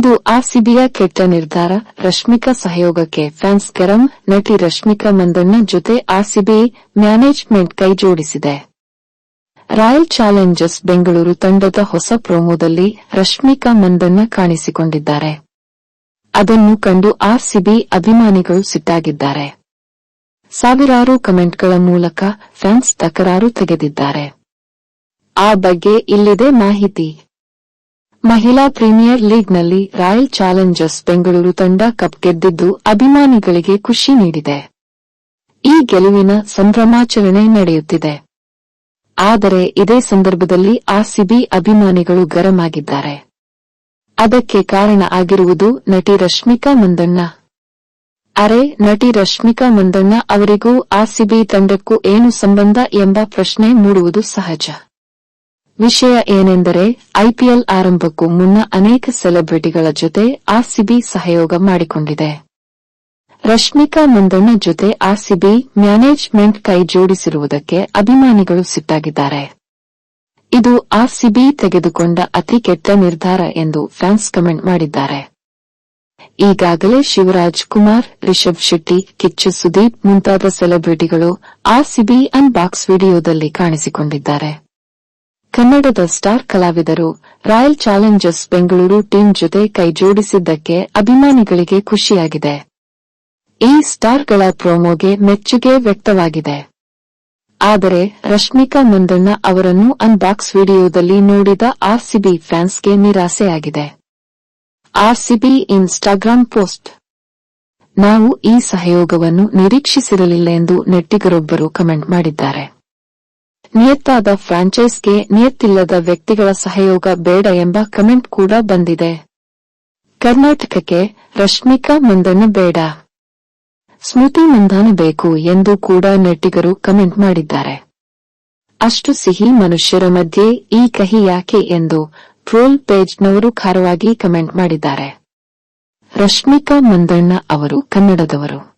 ಇದು ಆರ್ಸಿಬಿಯ ಕೆಟ್ಟ ನಿರ್ಧಾರ. ರಶ್ಮಿಕಾ ಸಹಯೋಗಕ್ಕೆ ಫ್ಯಾನ್ಸ್ ಕೆರಂ ನಟಿ ರಶ್ಮಿಕಾ ಮಂದಣ್ಣ ಜೊತೆ ಆರ್ಸಿಬಿ ಮ್ಯಾನೇಜ್ಮೆಂಟ್ ಕೈ ಜೋಡಿಸಿದೆ ರಾಯಲ್ ಚಾಲೆಂಜರ್ಸ್ ಬೆಂಗಳೂರು ತಂಡದ ಹೊಸ ಪ್ರೋಮೋದಲ್ಲಿ ರಶ್ಮಿಕಾ ಮಂದಣ್ಣ ಕಾಣಿಸಿಕೊಂಡಿದ್ದಾರೆ. ಅದನ್ನು ಕಂಡು ಆರ್ಸಿಬಿ ಅಭಿಮಾನಿಗಳು ಸಿಟ್ಟಾಗಿದ್ದಾರೆ. ಸಾವಿರಾರು ಕಮೆಂಟ್ಗಳ ಮೂಲಕ ಫ್ಯಾನ್ಸ್ ತಕರಾರು ತೆಗೆದಿದ್ದಾರೆ. ಆ ಬಗ್ಗೆ ಇಲ್ಲಿದೆ ಮಾಹಿತಿ. ಮಹಿಳಾ ಪ್ರೀಮಿಯರ್ ಲೀಗ್ನಲ್ಲಿ ರಾಯಲ್ ಚಾಲೆಂಜರ್ಸ್ ಬೆಂಗಳೂರು ತಂಡ ಕಪ್ ಗೆದ್ದಿದ್ದು ಅಭಿಮಾನಿಗಳಿಗೆ ಖುಷಿ ನೀಡಿದೆ. ಈ ಗೆಲುವಿನ ಸಂಭ್ರಮಾಚರಣೆ ನಡೆಯುತ್ತಿದೆ. ಆದರೆ ಇದೇ ಸಂದರ್ಭದಲ್ಲಿ ಆರ್ಸಿಬಿ ಅಭಿಮಾನಿಗಳು ಗರಂ ಆಗಿದ್ದಾರೆ ಅದಕ್ಕೆ ಕಾರಣ ಆಗಿರುವುದು ನಟಿ ರಶ್ಮಿಕಾ ಮಂದಣ್ಣ. ಅರೆ, ನಟಿ ರಶ್ಮಿಕಾ ಮಂದಣ್ಣ ಅವರಿಗೂ ಆರ್ಸಿಬಿ ತಂಡಕ್ಕೂ ಏನು ಸಂಬಂಧ ಎಂಬ ಪ್ರಶ್ನೆ ಮೂಡುವುದು ಸಹಜ. ವಿಷಯ ಏನೆಂದರೆ ಐಪಿಎಲ್ ಆರಂಭಕ್ಕೂ ಮುನ್ನ ಅನೇಕ ಸೆಲೆಬ್ರಿಟಿಗಳ ಜೊತೆ ಆರ್ಸಿಬಿ ಸಹಯೋಗ ಮಾಡಿಕೊಂಡಿದೆ. ರಶ್ಮಿಕಾ ಮಂದಣ್ಣ ಜೊತೆ ಆರ್ಸಿಬಿ ಮ್ಯಾನೇಜ್ಮೆಂಟ್ ಕೈ ಜೋಡಿಸಿರುವುದಕ್ಕೆ ಅಭಿಮಾನಿಗಳು ಸಿಟ್ಟಾಗಿದ್ದಾರೆ. ಇದು ಆರ್ಸಿಬಿ ತೆಗೆದುಕೊಂಡ ಅತಿ ಕೆಟ್ಟ ನಿರ್ಧಾರ ಎಂದು ಫ್ಯಾನ್ಸ್ ಕಮೆಂಟ್ ಮಾಡಿದ್ದಾರೆ. ಈಗಾಗಲೇ ಶಿವರಾಜ್ ಕುಮಾರ್, ರಿಷಬ್ ಶೆಟ್ಟಿ, ಕಿಚ್ಚು ಸುದೀಪ್ ಮುಂತಾದ ಸೆಲೆಬ್ರಿಟಿಗಳು ಆರ್ಸಿಬಿ ಅನ್ಬಾಕ್ಸ್ ವಿಡಿಯೋದಲ್ಲಿ ಕಾಣಿಸಿಕೊಂಡಿದ್ದಾರೆ. ಕನ್ನಡದ ಸ್ಟಾರ್ ಕಲಾವಿದರು ರಾಯಲ್ ಚಾಲೆಂಜರ್ಸ್ ಬೆಂಗಳೂರು ಟೀಂ ಜೊತೆ ಕೈಜೋಡಿಸಿದ್ದಕ್ಕೆ ಅಭಿಮಾನಿಗಳಿಗೆ ಖುಷಿಯಾಗಿದೆ. ಈ ಸ್ಟಾರ್ಗಳ ಪ್ರೋಮೋಗೆ ಮೆಚ್ಚುಗೆ ವ್ಯಕ್ತವಾಗಿದೆ. ಆದರೆ ರಶ್ಮಿಕಾ ಮಂದಣ್ಣ ಅವರನ್ನು ಅನ್ಬಾಕ್ಸ್ ವಿಡಿಯೋದಲ್ಲಿ ನೋಡಿದ ಆರ್ಸಿಬಿ ಫ್ಯಾನ್ಸ್ಗೆ ನಿರಾಸೆಯಾಗಿದೆ. R C B Instagram post. ನಾವು ಈ ಸಹಯೋಗವನ್ನು ನಿರೀಕ್ಷಿಸಿರಲಿಲ್ಲ ಎಂದು ನೆಟ್ಟಿಗರೊಬ್ಬರು ಕಮೆಂಟ್ ಮಾಡಿದ್ದಾರೆ. ನಿಯತ್ತಾದ ಫ್ರಾಂಚೈಸ್ಗೆ ನಿಯತ್ತಿಲ್ಲದ ವ್ಯಕ್ತಿಗಳ ಸಹಯೋಗ ಬೇಡ ಎಂಬ ಕಮೆಂಟ್ ಕೂಡ ಬಂದಿದೆ. ಕರ್ನಾಟಕಕ್ಕೆ ರಶ್ಮಿಕಾ ಮಂದಣ್ಣ ಬೇಡ. ಸ್ಮೃತಿ ಮಂದಾನ ಬೇಕು ಎಂದು ಕೂಡ ನಟಿಗರು ಕಮೆಂಟ್ ಮಾಡಿದ್ದಾರೆ. ಅಷ್ಟು ಸಿಹಿ ಮನುಷ್ಯರ ಮಧ್ಯೆ ಈ ಕಹಿ ಯಾಕೆ ಎಂದು ಟ್ರೋಲ್ ಪೇಜ್ನವರು ಖಾರವಾಗಿ ಕಮೆಂಟ್ ಮಾಡಿದ್ದಾರೆ. ರಶ್ಮಿಕಾ ಮಂದಣ್ಣ ಅವರು ಕನ್ನಡದವರು.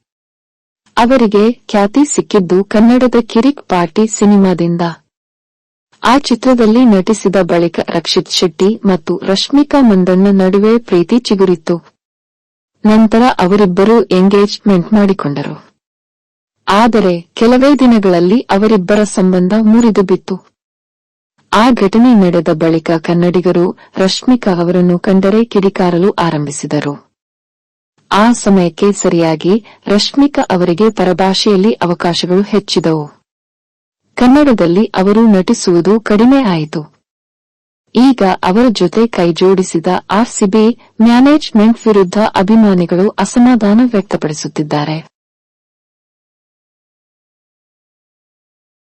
ಅವರಿಗೆ ಖ್ಯಾತಿ ಸಿಕ್ಕಿದ್ದು ಕನ್ನಡದ ಕಿರಿಕ್ ಪಾರ್ಟಿ ಸಿನಿಮಾದಿಂದ. ಆ ಚಿತ್ರದಲ್ಲಿ ನಟಿಸಿದ ಬಳಿಕ ರಕ್ಷಿತ್ ಶೆಟ್ಟಿ ಮತ್ತು ರಶ್ಮಿಕಾ ಮಂದಣ್ಣ ನಡುವೆ ಪ್ರೀತಿ ಚಿಗುರಿತ್ತು. ನಂತರ ಅವರಿಬ್ಬರು ಎಂಗೇಜ್ಮೆಂಟ್ ಮಾಡಿಕೊಂಡರು. ಆದರೆ ಕೆಲವೇ ದಿನಗಳಲ್ಲಿ ಅವರಿಬ್ಬರ ಸಂಬಂಧ ಮುರಿದು ಬಿತ್ತು. ಆ ಘಟನೆ ನಡೆದ ಬಳಿಕ ಕನ್ನಡಿಗರು ರಶ್ಮಿಕಾ ಅವರನ್ನು ಕಂಡರೆ ಕಿಡಿಕಾರಲು ಆರಂಭಿಸಿದರು. ಆ ಸಮಯಕ್ಕೆ ಸರಿಯಾಗಿ ರಶ್ಮಿಕಾ ಅವರಿಗೆ ಪರಭಾಷೆಯಲ್ಲಿ ಅವಕಾಶಗಳು ಹೆಚ್ಚಿದವು. ಕನ್ನಡದಲ್ಲಿ ಅವರು ನಟಿಸುವುದು ಕಡಿಮೆ ಆಯಿತು. ಈಗ ಅವರ ಜೊತೆ ಕೈಜೋಡಿಸಿದ ಆರ್ಸಿಬಿ ಮ್ಯಾನೇಜ್ಮೆಂಟ್ ವಿರುದ್ಧ ಅಭಿಮಾನಿಗಳು ಅಸಮಾಧಾನ ವ್ಯಕ್ತಪಡಿಸುತ್ತಿದ್ದಾರೆ.